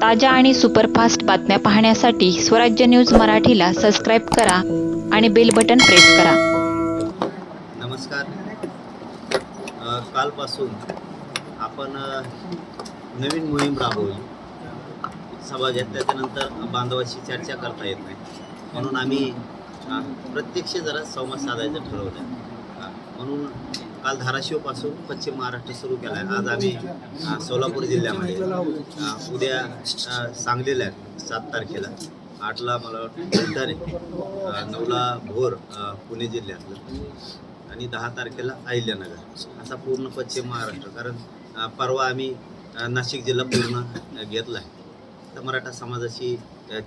ताज्या आणि सुपरफास्ट बातम्या पाहण्यासाठी स्वराज्य न्यूज मराठीला सबस्क्राईब करा आणि बेल बटन प्रेस करा. नमस्कार. कालपासून आपण नवीन मोहीम राबवली. सभा घेतल्याच्यानंतर बांधवाशी चर्चा करता येत नाही. म्हणून आम्ही प्रत्यक्ष जरा संवाद साधायचं ठरवलं. म्हणून काल धाराशिवपासून पश्चिम महाराष्ट्र सुरू केला आहे आज आम्ही सोलापूर जिल्ह्यामध्ये उद्या सांगलीला आहे. सात तारखेला. आठला मला वाटतं नऊला भोर पुणे जिल्ह्यातलं. आणि दहा तारखेला अहिल्यानगर. असा पूर्ण पश्चिम महाराष्ट्र. कारण परवा आम्ही नाशिक जिल्हा पूर्ण घेतला आहे तर मराठा समाजाशी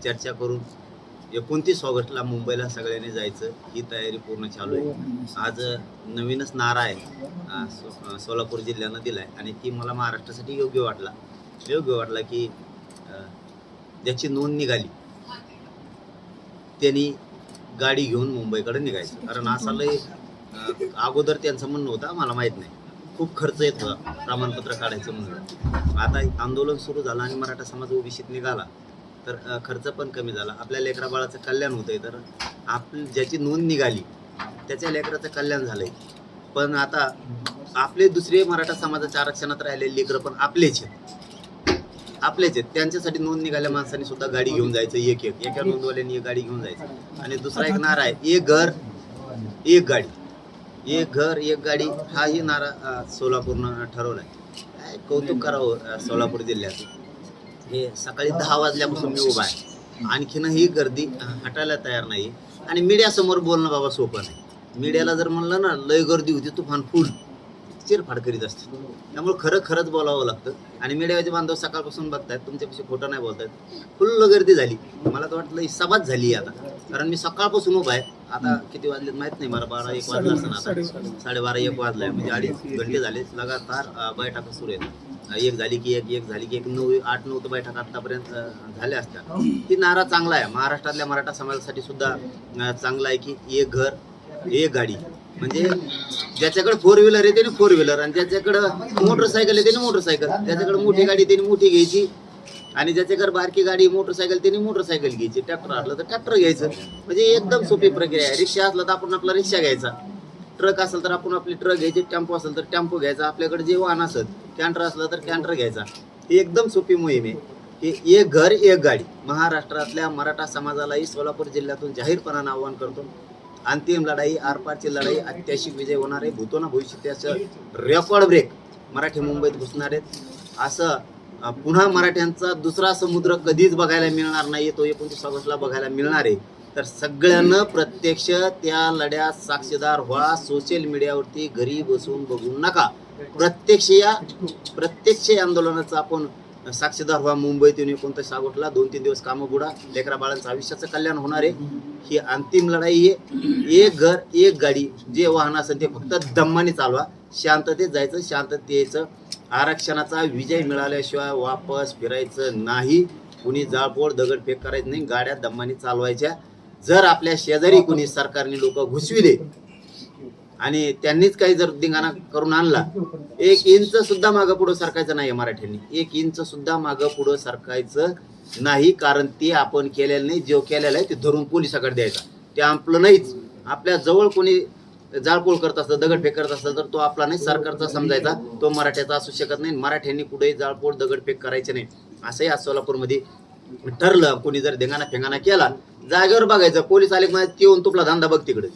चर्चा करून एकोणतीस ऑगस्टला मुंबईला सगळ्यांनी जायचं. ही तयारी पूर्ण चालू आहे. आज नवीनच नारा आहे. सो- सोलापूर जिल्ह्यानं दिला आहे आणि ती मला महाराष्ट्रासाठी योग्य वाटला. योग्य वाटला की ज्याची नोंद निघाली त्यांनी गाडी घेऊन मुंबईकडे निघायचं. कारण असा लय अगोदर त्यांचं म्हणणं होतं मला माहीत नाही. खूप खर्च येत होता. प्रमाणपत्र काढायचं म्हणून. आता आंदोलन सुरू झालं आणि मराठा समाज ओबीसीत निघाला. खर्च पण कमी झाला. आपल्या लेकरा बाळाचं कल्याण होतंय. तर आपली ज्याची नोंद निघाली त्याच्या लेकराचं कल्याण झालंय. पण आता आपले दुसरे मराठा समाजाच्या आरक्षणात राहिलेले लेकरं पण आपलेच आहेत. आपलेच आहेत. त्यांच्यासाठी नोंद निघाल्या माणसांनी सुद्धा गाडी घेऊन जायचं एक एक एका नोंदवाल्यांनी एक गाडी घेऊन जायचं. आणि दुसरा एक नारा आहे. एक घर एक गाडी. एक घर एक गाडी हाही नारा सोलापूरनं ठरवला आहे कौतुक करावं सोलापूर जिल्ह्यात? हे सकाळी दहा वाजल्यापासून मी उभा आहे. आणखीन ही गर्दी हटायला तयार नाही. आणि मीडियासमोर बोलणं बाबा सोपं नाही. मीडियाला जर म्हणलं ना लय गर्दी होती तुफान फुल. चिरफाड करीत असते. त्यामुळे खरं खरंच बोलावं लागतं. आणि मीडियाचे बांधव सकाळपासून बघतायत तुमच्यापेक्षा खोटं नाही बोलतायत. फुल्ल गर्दी झाली. मला तर वाटलं ही सभाच झाली आता. कारण मी सकाळपासून उभा आहे. आता किती वाजलेत माहीत नाही मला बारा एक वाजला असं आता. साडेबारा एक वाजलाय. म्हणजे अडीच घंटे झाले. लगातार बैठका सुरू आहेत. एक झाली की एक एक झाली की एक नऊ आठ नऊ तर बैठका आतापर्यंत झाल्या असत्या. ही नारा चांगला आहे. महाराष्ट्रातल्या मराठा समाजासाठी सुद्धा चांगला आहे की एक घर एक गाडी. म्हणजे ज्याच्याकडे फोर व्हीलर आहे त्याने फोर व्हीलर आणि ज्याच्याकडं मोटरसायकल आहे त्याने मोटरसायकल. ज्याच्याकडे मोठी गाडी त्याने मोठी घ्यायची. आणि ज्याच्याकडे बारकी गाडी मोटरसायकल त्यांनी मोटरसायकल घ्यायची. ट्रॅक्टर असलं तर ट्रॅक्टर घ्यायचं. म्हणजे एकदम सोपी प्रक्रिया आहे. रिक्षा असला तर आपण आपला रिक्षा घ्यायचा. ट्रक असेल तर आपण आपली ट्रक घ्यायची. टेम्पो असेल तर टेम्पो घ्यायचा. आपल्याकडे जे वाहन असत कॅन्टर असलं तर कॅन्टर घ्यायचा. ही एकदम सोपी मोहीम आहे. की एक घर एक गाडी. महाराष्ट्रातल्या मराठा समाजालाही सोलापूर जिल्ह्यातून जाहीरपणानं आवाहन करतो. अंतिम लढाई आरपारची लढाई अत्याशिक विजय होणार आहे. भूतोना भविष्य त्याचं रेकॉर्ड ब्रेक मराठी मुंबईत घुसणार आहेत. असं पुन्हा मराठ्यांचा दुसरा समुद्र कधीच बघायला मिळणार नाही तो एकोणतीस ऑगस्टला बघायला मिळणार आहे. तर सगळ्यांना प्रत्यक्ष त्या लढ्यात साक्षीदार व्हा सोशल मीडियावरती घरी बसून बघू नका. प्रत्यक्ष या प्रत्यक्ष या आंदोलनाचं आपण साक्षीदार व्हा मुंबईत येऊन एकोणतीस ऑगस्टला दोन तीन दिवस कामं बुडा लेकरा बाळांचं आयुष्याचं कल्याण होणार आहे. ही अंतिम लढाई आहे. एक घर एक गाडी जे वाहन असेल ते फक्त दम्माने चालवा. शांततेत जायचं शांततेत यायचं आरक्षणाचा विजय मिळाल्याशिवाय वापस फिरायचं नाही. कुणी जाळपोळ दगडफेक करायचं नाही गाड्या दम्माने चालवायच्या. जर आपल्या शेजारी कुणी सरकारने लोक घुसविले आणि त्यांनीच काही जर दिंगाणा करून आणला एक इंच सुद्धा मागं पुढं सरकायचं नाही मराठ्यांनी. एक इंच सुद्धा मागं पुढं सरकायचं नाही कारण ते आपण केलेलं नाही. जो केलेला आहे ते धरून पोलिसाकडे द्यायचा. ते आपलं नाहीच. आपल्या जवळ कोणी जाळपोळ करत असतं दगडफेक करत असतं तर तो आपला नाही सरकारचा समजायचा. तो मराठ्याचा असू शकत नाही. मराठ्यांनी कुठेही जाळपोळ दगडफेक करायचे नाही. असंही आज सोलापूरमध्ये ठरलं. कोणी जर धिंगाणा फेंगाणा केला जागेवर बघायचं. पोलीस आले म्हणजे ती येऊन तुपला धंदा बघ तिकडे.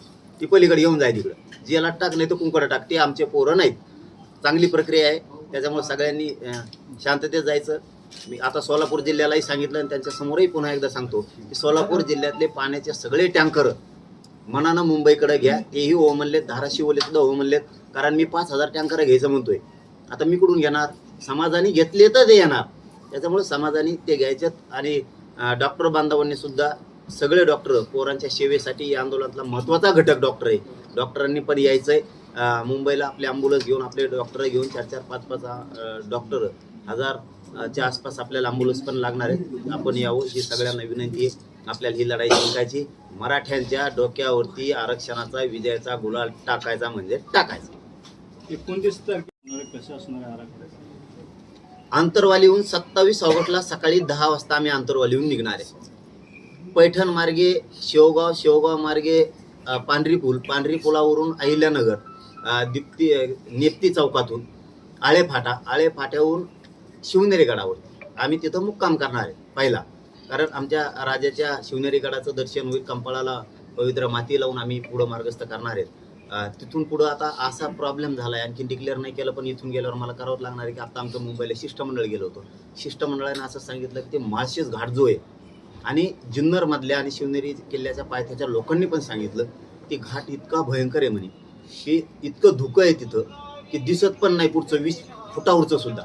ती पलीकडे येऊन जाय तिकडं. जेला टाक नाही तर कुंकडं टाक. ते आमचे पोरं नाहीत. चांगली प्रक्रिया आहे. त्याच्यामुळे सगळ्यांनी शांततेत जायचं. मी आता सोलापूर जिल्ह्यालाही सांगितलं आणि त्यांच्यासमोरही पुन्हा एकदा सांगतो की सोलापूर जिल्ह्यातले पाण्याचे सगळे टँकर मनानं मुंबईकडे घ्या. तेही हो म्हणलेत धाराशिवले सुद्धा हो म्हणलेत. कारण मी पाच हजार टँकर घ्यायचं म्हणतोय. आता मी कुठून घेणार? समाजाने घेतले तर ते येणार. त्याच्यामुळे समाजाने ते घ्यायच्यात आणि डॉक्टर बांधवांनी सुद्धा सगळे डॉक्टर पोरांच्या सेवेसाठी या आंदोलनातला महत्त्वाचा घटक डॉक्टर आहे. डॉक्टरांनी पण यायचं आहे मुंबईला आपले ॲम्ब्युलन्स घेऊन आपले डॉक्टर घेऊन चार चार पाच पाच डॉक्टर हजारच्या आसपास आपल्याला अँबुलन्स पण लागणार आहेत. आपण यावं ही सगळ्यांना विनंती आहे. आपल्याला ही लढाई जिंकायची. मराठ्यांच्या डोक्यावरती आरक्षणाचा विजयाचा गुलाल टाकायचा म्हणजे टाकायचा. एकोणतीस कसं असणार आराखडा? आंतरवालीहून सत्तावीस ऑगस्टला सकाळी दहा वाजता आम्ही आंतरवालीहून निघणार आहे. पैठण मार्गे शेवगाव शेवगाव मार्गे पांढरी पूल पांढरी पुलावरून अहिल्यानगर दीप्ती नेप्ती चौकातून आळे फाटा आळे फाट्याहून शिवनेरी गडावर आम्ही तिथं मुक्काम करणार आहे पहिला. कारण आमच्या राजाच्या शिवनेरी गडाचं दर्शन होईल कंपाळाला पवित्र माती लावून आम्ही पुढं मार्गस्थ करणार आहेत. तिथून पुढं आता असा प्रॉब्लेम झाला आहे आणखी डिक्लेअर नाही केलं पण इथून गेल्यावर मला करावं लागणार आहे की आता आमचं मुंबईला शिष्टमंडळ गेलो होतो. शिष्टमंडळाने असं सांगितलं की ते माळशेज घाट जो आहे आणि जुन्नरमधल्या आणि शिवनेरी किल्ल्याच्या पायथ्याच्या लोकांनी पण सांगितलं की घाट इतका भयंकर आहे म्हणे. की इतकं धुकं आहे तिथं की दिसत पण नाही पुढचं वीस फुटावरचं सुद्धा.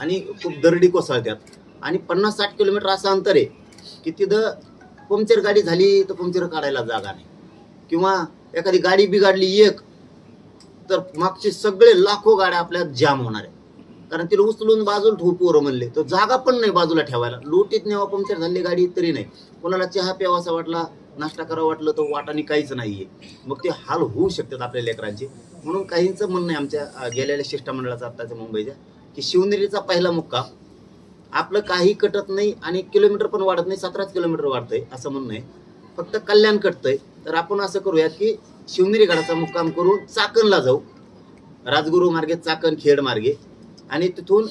आणि खूप दरडी कोसळतात. आणि पन्नास साठ किलोमीटर असं अंतर आहे. की तिथं पंक्चर गाडी झाली तर पंक्चर काढायला जागा नाही. किंवा एखादी गाडी बिघाडली एक तर मागचे सगळे लाखो गाड्या आपल्या जाम होणार आहे कारण तिला उचलून बाजूला ठेवू म्हणले तर जागा पण नाही बाजूला ठेवायला. लोटीत नेवा पंक्चर झाली गाडी तरी नाही. कोणाला चहा प्यावासा वाटला नाश्ता करावा वाटलं तर वाटाने काहीच नाहीये. मग ते हाल होऊ शकतात आपल्या लेकरांचे. म्हणून काहींचं म्हणणं आहे आमच्या गेलेल्या शिष्टमंडळाचं आत्ताच्या मुंबईच्या की शिवनेरीचा पहिला मुक्काम आपलं काही कटत नाही आणि किलोमीटर पण वाढत नाही सतराच किलोमीटर वाढतंय असं म्हणणं आहे. फक्त कल्याण कटतंय. तर आपण असं करूयात की शिवनेरी गडाचा मुक्काम करून चाकणला जाऊ. राजगुरू मार्गे चाकण खेड मार्गे. आणि तिथून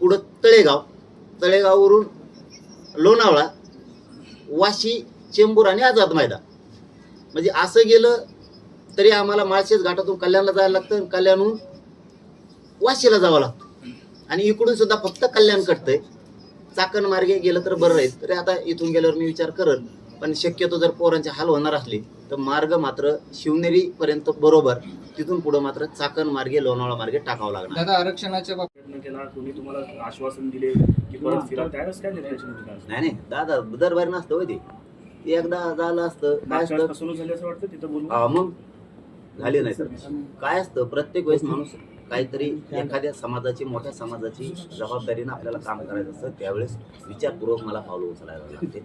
पुढं तळेगाव. तळेगाववरून लोणावळा वाशी चेंबूर आणि आझाद मैदान. म्हणजे असं गेलं तरी आम्हाला माळशेज घाटातून कल्याणला जायला लागतं कल्याणहून वाशीला जावं लागतं. आणि इकडून सुद्धा फक्त कल्याण कटतंय चाकण मार्गे गेलं तर बरं राहील. तरी आता इथून गेल्यावर मी विचार करल पण शक्यतो जर पोरांचे हाल होणार असले तर मार्ग मात्र शिवनेरी पर्यंत बरोबर तिथून पुढे मात्र चाकण मार्गे लोणावळा मार्गे टाकावं लागणार. दादा आरक्षणाच्या बाबतीत प्रयत्न केला कोणी तुम्हाला आश्वासन दिले की परत फिरा त्यावेळेस काय निर्णयाची भूमिका असते? नाही नाही दादा दरबारी नसतं होय ते. ते एकदा झालं असतं काय असतं वेळेस फसवणूक झाली असं वाटतं तिथं बोलून? हा, मग? झाले नाही. काय असतं? प्रत्येक वेळेस माणूस काहीतरी एखाद्या समाजाची मोठ्या समाजाची जबाबदारीनं आपल्याला काम करायचं असतं त्यावेळेस विचारपूर्वक मला पावलं उचलायला लागते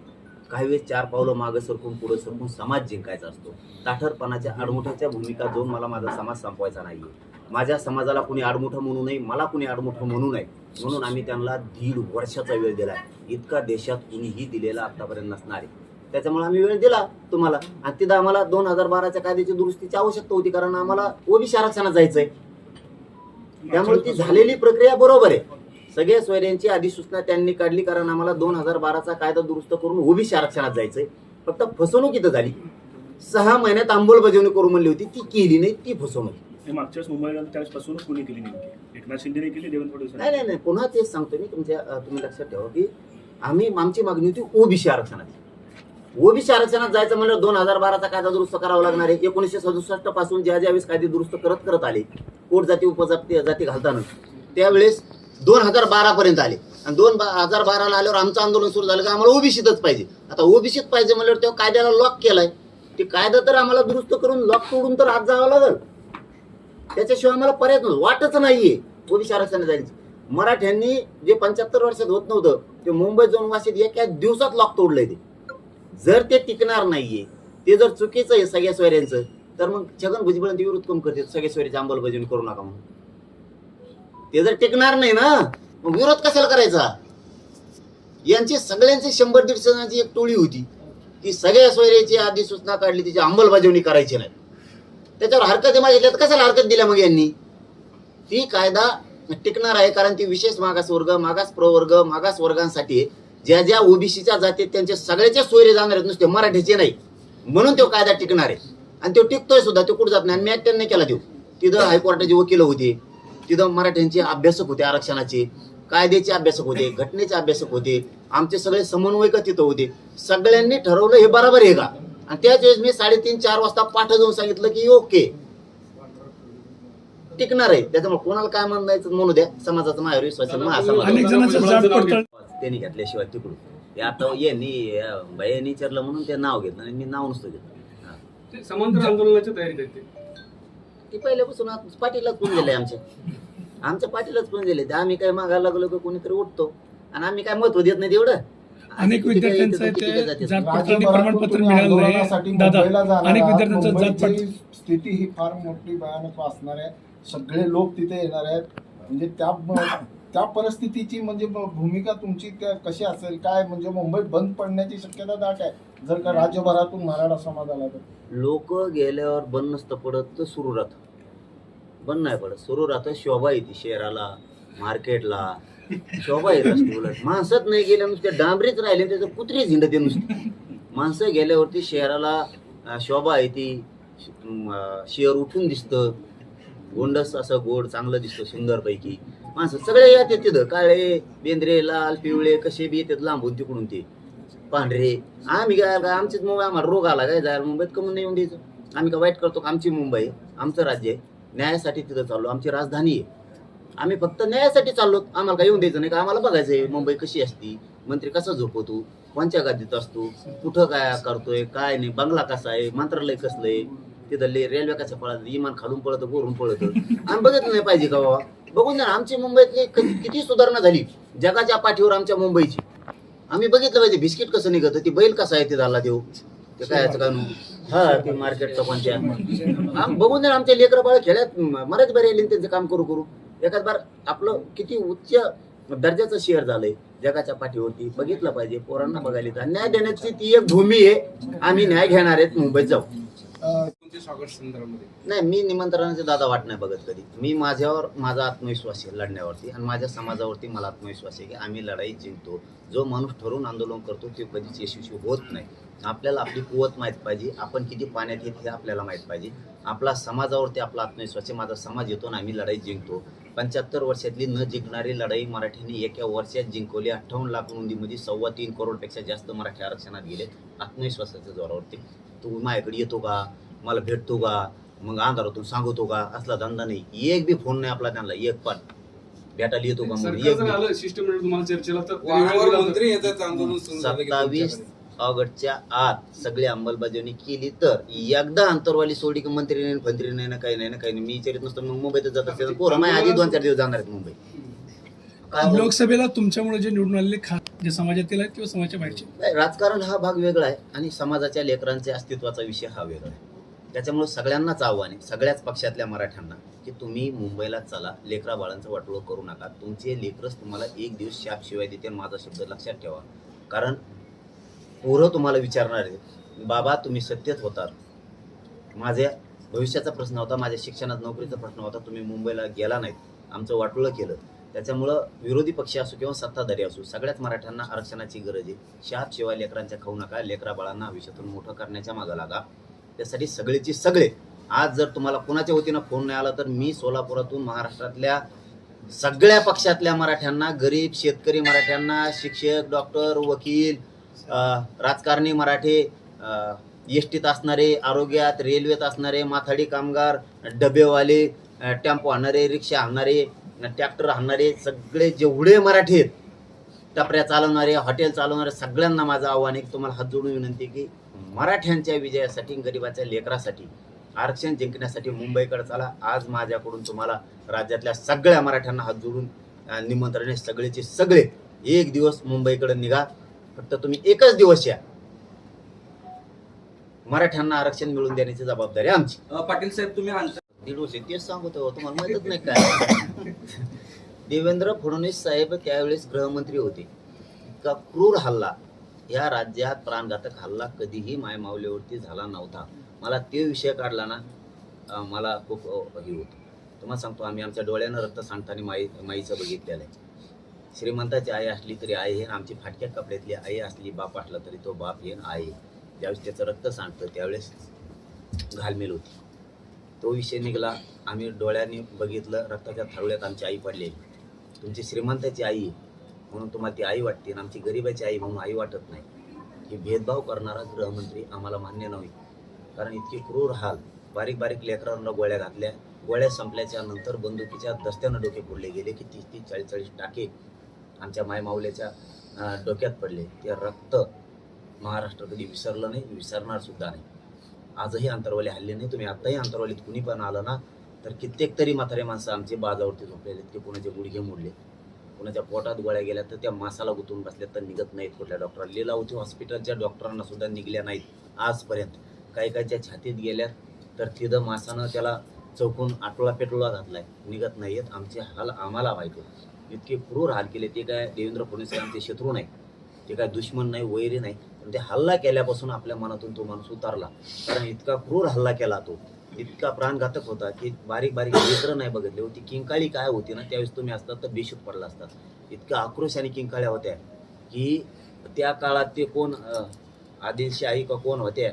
काही वेळेस चार पावलं मागं सरकून पुढे सरकून समाज जिंकायचा असतो. ताठरपणाच्या आडमुठ्याच्या भूमिका देऊन मला माझा समाज संपवायचा नाहीये. माझ्या समाजाला कुणी आडमुठं म्हणू नये मला कुणी आडमुठं म्हणू नये. म्हणून आम्ही त्यांना दीड वर्षाचा वेळ दिला. इतका देशात कुणीही दिलेला आतापर्यंत नसणार आहे. त्याच्यामुळे आम्ही वेळ दिला तुम्हाला. आणि तिथं आम्हाला दोन हजार बाराच्या कायद्याची दुरुस्तीची आवश्यकता होती कारण आम्हाला ओबीसी आरक्षणात जायचंय. त्यामुळे ती झालेली प्रक्रिया बरोबर आहे. सगळ्या सोयऱ्यांची अधिसूचना त्यांनी काढली कारण आम्हाला दोन हजार बाराचा कायदा दुरुस्त करून ओबीसी आरक्षणात जायचंय. फक्त फसवणूक इथं झाली. सहा महिन्यात अंमलबजावणी करू म्हणली होती. ती केली नाही ती फसवणूक. मुंबईला त्यावेळेस फसवणूक कोणी केली नेमकी एकनाथ शिंदेने केली देवेंद्र नाही फडणवीस नाही नाही पुन्हा तेच सांगतो मी. तुमच्या तुम्ही लक्षात ठेवा की आम्ही आमची मागणी होती ओबीसी आरक्षणाची. ओबीसी आरक्षणात जायचं म्हणलं दोन हजार बाराचा कायदा दुरुस्त करावा लागणार आहे. एकोणीसशे सदुसष्टपासून ज्या ज्यावेळेस कायदे दुरुस्त करत करत आले कोट जाती उपजाती जाती घालताना त्यावेळेस दोन हजार बारा पर्यंत आले. आणि दोन बा- हजार बाराला आल्यावर आमचं आंदोलन सुरू झालं की आम्हाला ओबीसीतच पाहिजे. आता ओबीसीत पाहिजे म्हणल्यावर तेव्हा कायद्याला लॉक केलाय. ते कायदा तर आम्हाला दुरुस्त करून लॉक तोडून तर आज जावं लागल. त्याच्याशिवाय आम्हाला पर्याय नव्हतं. वाटच नाहीये. ओबीसी आरक्षणात जायची मराठ्यांनी जे पंच्याहत्तर वर्षात होत नव्हतं ते मुंबई जाऊन वाशीत एका दिवसात लॉक तोडलंय ते. जर ते टिकणार नाहीये ते जर चुकीचं आहे सगळ्या सोयऱ्यांचं तर मग छगन भुजबळ विरोध कम करते? सगळ्या सोयऱ्याची अंमलबजावणी करू नका म्हणून. ते जर टिकणार नाही ना मग विरोध कशाला करायचा? यांची सगळ्यांची शंभर दीडशे जणांची एक टोळी होती. ती सगळ्या सोयऱ्याची आधी सूचना काढली तिची अंमलबजावणी करायची नाही. त्याच्यावर हरकती मागितल्या तर कशाला हरकत दिल्या मग यांनी? ती कायदा टिकणार आहे कारण ती विशेष मागास वर्ग मागास प्रवर्ग मागास वर्गांसाठी आहे. ज्या ज्या ओबीसीच्या जाती आहेत, त्यांचे सगळ्याचे सोयरे जाणार आहेत नुसते मराठीचे नाही. म्हणून तो कायदा टिकणार आहे. आणि तो टिकतोय सुद्धा तो कुठं जात नाही. आणि मी नाही केला देऊ. तिथं हायकोर्टाचे वकील होते. तिथं मराठ्यांचे अभ्यासक होते आरक्षणाचे. कायद्याचे अभ्यासक होते घटनेचे अभ्यासक होते. आमचे सगळे समन्वयक तिथं होते. सगळ्यांनी ठरवलं हे बरोबर आहे का? आणि त्याच वेळेस मी साडेतीन चार वाजता पाठ जाऊन सांगितलं की ओके. टिकणार आहे. त्याच्यामुळे कोणाला काय म्हणायचं म्हणू द्या. समाजाचा माझ्यावर विश्वास त्यांनी घेतल्याशिवाय तिकडून. ते आता यांनी अं, बायांनी विचारलं म्हणून ते नाव घेतलं आणि मी नाव नुसतं घेतलं. ते समांतर आंदोलनाच्या तयारीत आहेत ते. पहिल्यापासून पाठीलाच कोण गेले आमच्या. आमच्या पाठीलाच कोण गेले. ते आम्ही काय मागायला लागलो की कोणीतरी उठतो. आणि आम्ही काय महत्त्व देत नाही तेवढं. अनेक पड स्थिती ही फार मोठी भयानक असणार आहे. सगळे लोक तिथे येणार आहेत. म्हणजे त्या त्या परिस्थितीची म्हणजे भूमिका तुमची त्या कशी असेल? काय म्हणजे मुंबईत बंद पडण्याची शक्यता दाट आहे? जर का राज्यभरातून मराठा समाज आला तर. लोक गेल्यावर बंद नसतं पडत तर सुरू राहतं बंद नाही पडत. सुरू राहतं शोभा येते शहराला मार्केटला. शोभा येत असते उलट माणसंच नाही गेल्या नुसते डांबरीच राहिले त्याचं कुत्री झिंडते नुसते. माणसं गेल्यावरती शहराला शोभा येते. शहर उठून दिसतं. गोंडस असं गोड चांगलं दिसतं सुंदरपैकी. माणसं सगळे येतात तिथं. काळे बेंद्रे लाल पिवळे कसे बी येतात लांबून तिकडून ते. पांढरे. आम्ही काय का आमचीच मुंबई आम्हाला रोग आला काय? जायला मुंबईत कमून नाही येऊन द्यायचं. आम्ही का वाईट करतो का? आमची मुंबई आमचं राज्य आहे. न्यायासाठी तिथं चाललो. आमची राजधानी आहे. आम्ही फक्त न्यायासाठी चाललो. आम्हाला काय येऊन द्यायचं नाही का? आम्हाला बघायचं आहे मुंबई कशी असती? मंत्री कसा झोपवतो कोणत्या गादीत असतो? कुठं काय करतोय? काय नाही? बंगला कसा आहे? मंत्रालय कसलं आहे? तिथं रेल्वे कशा पळत इमान खालून पळतं गोरून पळतं. आम्ही बघितलं नाही पाहिजे का बाबा? बघून द्या ना, आमची मुंबईतली क- किती सुधारणा झाली जगाच्या पाठीवर आमच्या मुंबईची. आम्ही बघितलं पाहिजे बिस्किट कसं निघत ती बैल कसा आहे ते झाला देऊ. ते काय याचं कानू हा ते कोणत्या आम बघून द्या ना, आमचे लेकर बाळ खेळ्यात मराठी बरे येईल त्यांचं काम करू करू. एखाद बार आपलं किती उच्च दर्जाचं शेअर झालंय जगाच्या पाठीवरती बघितलं पाहिजे पोरांना बघायला येतं. न्याय देण्याची ती एक भूमी आहे आम्ही न्याय घेणार आहेत मुंबईत जाऊ. तुमच्या स्वागत संदर्भामध्ये? नाही मी निमंत्रणाचे दादा वाट नाही बघत कधी. मी माझ्यावर माझा आत्मविश्वास आहे लढण्यावरती आणि माझ्या समाजावरती मला आत्मविश्वास आहे की आम्ही लढाई जिंकतो. जो माणूस ठरवून आंदोलन करतो ते कधीच यशस्वी होत नाही. आपल्याला आपली कुवत माहीत पाहिजे. आपण किती पाण्यात येत हे आपल्याला माहीत पाहिजे. आपला समाजावरती आपला आत्मविश्वास आहे माझा समाज येतो आणि आम्ही लढाई जिंकतो. पंच्याहत्तर वर्षातली न जिंकणारी लढाई मराठीने एका वर्षात जिंकवली. अठ्ठावन्न लाख नोंदीमध्ये सव्वा तीन करोडपेक्षा जास्त मराठी आरक्षणात गेले. आत्मविश्वासाच्या जोरावरती. तू माझ्याकडे येतो का? मला भेटतो का? मग अंधारातून सांगतो का? असला धंदा नाही. एक बी फोन नाही आपला त्यांना. एक पण. भेटायला येतो का मग एक सत्तावीस. ऑगस्टच्या आत सगळी अंमलबजावणी केली तर एकदा अंतरवाली सोडी की मंत्री नाही फंत्री नाही ना काही नाही ना काही नाही. मी विचारित नसतो मग मुंबईतच जात असते पोरं माझ्या आधी दोन चार दिवस जाणार आहेत मुंबई? लोकसभेला तुमच्यामुळे जे निवडून आलेले खा जे समाजातील आहेत किंवा समाजाच्या बाहेरचे? राजकारण हा भाग वेगळा आहे आणि समाजाच्या लेकरांच्या अस्तित्वाचा विषय हा वेगळा आहे. त्याच्यामुळे सगळ्यांनाच आव्हान आहे सगळ्याच पक्षातल्या मराठ्यांना की तुम्ही मुंबईला चला लेकरा बाळांचं वाटोळं करू नका. तुमचे लेकरच तुम्हाला एक दिवस शाप शिवाय देते माझा शब्द लक्षात ठेवा. कारण पोरं तुम्हाला विचारणार आहेत बाबा तुम्ही सत्यत होतात. माझ्या भविष्याचा प्रश्न होता माझ्या शिक्षणात नोकरीचा प्रश्न होता तुम्ही मुंबईला गेला नाहीत. आमचं वाटोळं केलं. त्याच्यामुळं विरोधी पक्ष असो किंवा सत्ताधारी असो सगळ्याच मराठ्यांना आरक्षणाची गरज आहे. शाप शिवाय लेकरांच्या खाऊ नका लेकरा बाळांना आयुष्यातून मोठं करण्याच्या मागं लागा. त्यासाठी सगळेची सगळे आज जर तुम्हाला कोणाच्या वतीनं फोन नाही आला तर मी सोलापुरातून महाराष्ट्रातल्या सगळ्या पक्षातल्या मराठ्यांना गरीब शेतकरी मराठ्यांना शिक्षक डॉक्टर वकील राजकारणी मराठे एस टीत असणारे आरोग्यात रेल्वेत असणारे माथाडी कामगार डबेवाले टेम्पो आणणारे रिक्षा आणणारे ट्रॅक्टर आणणारे सगळे जेवढे मराठी आहेत टपऱ्या चालवणारे हॉटेल चालवणारे सगळ्यांना माझं आव्हान आहे की तुम्हाला हात जोडून विनंती की मराठ्यांच्या विजयासाठी गरिबाच्या लेकरासाठी आरक्षण जिंकण्यासाठी मुंबईकडे चला. आज माझ्याकडून तुम्हाला राज्यातल्या सगळ्या मराठ्यांना हात जोडून निमंत्रण सगळेचे सगळे एक दिवस मुंबईकडे निघा. फक्त तुम्ही एकच दिवस या. मराठ्यांना आरक्षण मिळवून देण्याची जबाबदारी आमची. अं, पाटील साहेब तुम्ही दीड वर्ष तेच सांगतो तुम्हाला माहितच नाही काय. देवेंद्र फडणवीस साहेब त्यावेळेस गृहमंत्री होते. इतका क्रूर हल्ला. या राज्यात प्राणघातक हल्ला कधीही मायमावलीवरती झाला नव्हता. मला ते विषय काढला ना अं, मला खूप अं, हे होतं. तुम्हाला सांगतो आम्ही आमच्या डोळ्यानं रक्त सांडताना माई माईचं बघितलेलं आहे. श्रीमंताची आई असली तरी आई हे आमची फाटक्या कपड्यातली आई असली बाप असला तरी तो बाप हे आई ज्यावेळेस त्याचं रक्त सांडतं त्यावेळेस घालमेल होती. तो विषय निघाला. आम्ही डोळ्यांनी बघितलं रक्ताच्या थारोळ्यात आमची आई पडलेली. तुमची श्रीमंताची आई म्हणून तुम्हाला ती आई वाटते आणि आमची गरिबाची आई म्हणून आई वाटत नाही. हे भेदभाव करणारा गृहमंत्री आम्हाला मान्य नव्हे. कारण इतके क्रूर हाल. बारीक बारीक लेकरांना गोळ्या घातल्या. गोळ्या संपल्याच्या नंतर बंदुकीच्या दस्त्यानं डोके फोडले गेले की तीस तीस चाळीस चाळीस टाके आमच्या मायमाऊल्याच्या डोक्यात पडले. ते रक्त महाराष्ट्र कधी विसरलं नाही विसरणार सुद्धा नाही. आजही अंतरवाली हल्ले नाही. तुम्ही आत्ताही अंतरवालीत कुणी पण आलं ना तर कित्येक तरी म्हातारे माणसं आमचे बाजावरती झोपलेले आहेत. की कोणाचे गुडघे मोडले. कोणाच्या पोटात गोळ्या गेल्या तर त्या मासाला गुंतून बसल्या तर निघत नाहीत कुठल्या डॉक्टर लिलावती हॉस्पिटलच्या डॉक्टरांना सुद्धा निघल्या नाहीत आजपर्यंत. काही काहीच्या छातीत गेल्या तर तिथं मासानं त्याला चौकून आटोळा पेटोळा घातलाय. निघत नाहीयेत. आमचे हाल आम्हाला माहिती इतके क्रूर हाल केले. ते काय देवेंद्र फडणवीस आमचे शत्रू नाही ते काय दुश्मन नाही वैरी नाही. पण ते हल्ला केल्यापासून आपल्या मनातून तो माणूस उतारला. कारण इतका क्रूर हल्ला केला तो. इतका प्राणघातक होता की बारीक बारीक चित्र नाही बघितले होती. किंकाळी काय होती ना त्यावेळेस तुम्ही असतात तर बेशूत पडला असतात इतका आक्रोश आणि किंकाळ्या होत्या की त्या काळात ते कोण आदिलशाही का कोण होत्या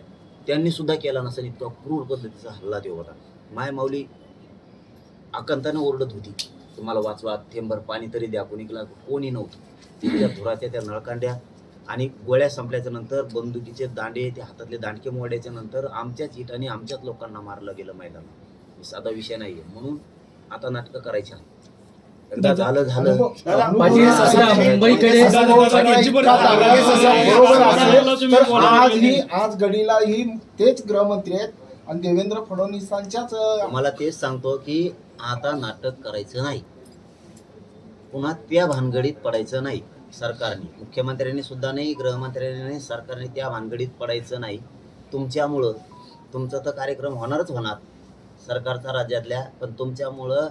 त्यांनी सुद्धा केला नसेल. इतका क्रूर पद्धतीचा हल्ला देव होता. माय माऊली आकंतानं ओरडत होती तुम्हाला वाचवा थेंबर पाणी तरी द्या कोणीला कोणी नव्हतं तिथल्या धुराच्या त्या नळकांड्या आणि गोळ्या संपल्याच्या नंतर बंदुकीचे दांडे ते हातातले दांडके मोडायच्या नंतर आमच्याच इटाने आमच्याच लोकांना मारलं गेलं मैदानात हे साधा विषय नाहीये म्हणून आता नाटकं करायच्या एकदा झालं झालं मुंबईकडे? नाही. आज ही आज घडीला ही तेच गृहमंत्री आहेत आणि देवेंद्र फडणवीसांच्याच मला तेच सांगतो की आता नाटक करायचं नाही. पुन्हा त्या भानगडीत पडायचं नाही सरकारने. मुख्यमंत्र्यांनी सुद्धा नाही गृहमंत्र्यांनी सरकारने त्या भानगडीत पडायचं नाही. तुमच्यामुळं तुमचा तर कार्यक्रम होणारच होणार सरकारचा राज्यातल्या पण तुमच्यामुळं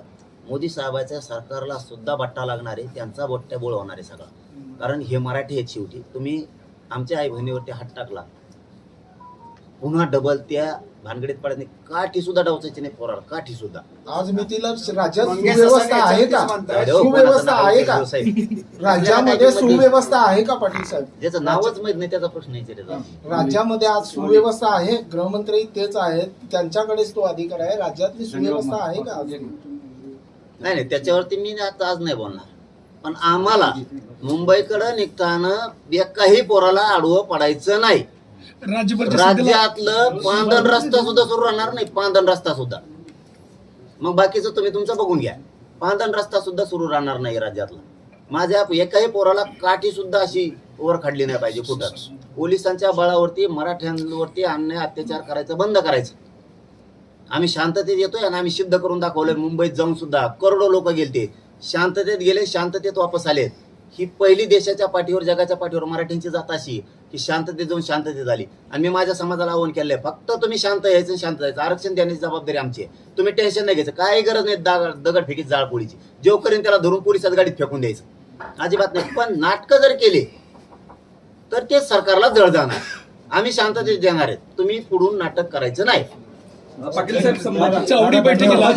मोदी साहेबाच्या सरकारला सुद्धा बट्टा लागणार आहे त्यांचा बोट्ट्याबोळ होणार आहे सगळा. कारण हे मराठी आहेत शेवटी तुम्ही आमच्या आई बहिणीवरती हात टाकला. पुन्हा डबल त्या भानगडीत पडत नाही काठी सुद्धा डावचायची नाही पोराला काठी सुद्धा आज मितीला राज्यात सुव्यवस्था आहे का? सुव्यवस्था आहे का? राज्यामध्ये सुव्यवस्था आहे का पाटील साहेब? ज्याचं नावच माहीत नाही त्याचा प्रश्न आहे त्याचा. राज्यामध्ये आज सुव्यवस्था आहे गृहमंत्री तेच आहेत त्यांच्याकडेच तो अधिकार आहे राज्यातली सुव्यवस्था आहे का? नाही नाही त्याच्यावरती मी आता आज नाही बोलणार. पण आम्हाला मुंबईकडे निघताना एकाही पोराला आडवं पडायचं नाही. राज्य राज्यातलं पांदन रस्ता सुद्धा सुरू राहणार नाही पांदन रस्ता सुद्धा. मग बाकीचं तुम्ही तुमचं बघून घ्या. पांदन रस्ता सुद्धा सुरू राहणार नाही राज्यातला. माझ्या एकाही पोराला काठी सुद्धा अशी वर खाडली नाही पाहिजे कुठं. पोलिसांच्या बळावरती मराठ्यांवरती अन्याय अत्याचार करायचं बंद करायचं. आम्ही शांततेत येतोय आणि आम्ही सिद्ध करून दाखवलंय मुंबईत जाऊन सुद्धा. करोडो लोक गेलते. शांततेत गेले शांततेत वापस आले ही पहिली देशाच्या पाठीवर जगाच्या पाठीवर मराठ्यांची जात अशी. की शांततेत जाऊन शांततेत आली आणि मी माझ्या समाजाला आव्हान केलंय. फक्त तुम्ही शांत यायचं आणि शांत जायचं. आरक्षण देण्याची जबाबदारी आमची आहे. तुम्ही टेन्शन नाही घ्यायचं. काही गरज नाही दाग दगड फेकीत जाळपोळीची जेव करीन त्याला धरून पोलिसात गाडीत फेकून द्यायचं. अजिबात नाही. पण नाटकं जर केले तर ते सरकारला जळ जाणार. आम्ही शांततेत देणार आहेत तुम्ही पुढून नाटक करायचं नाही. पाटील साहेब बैठकीला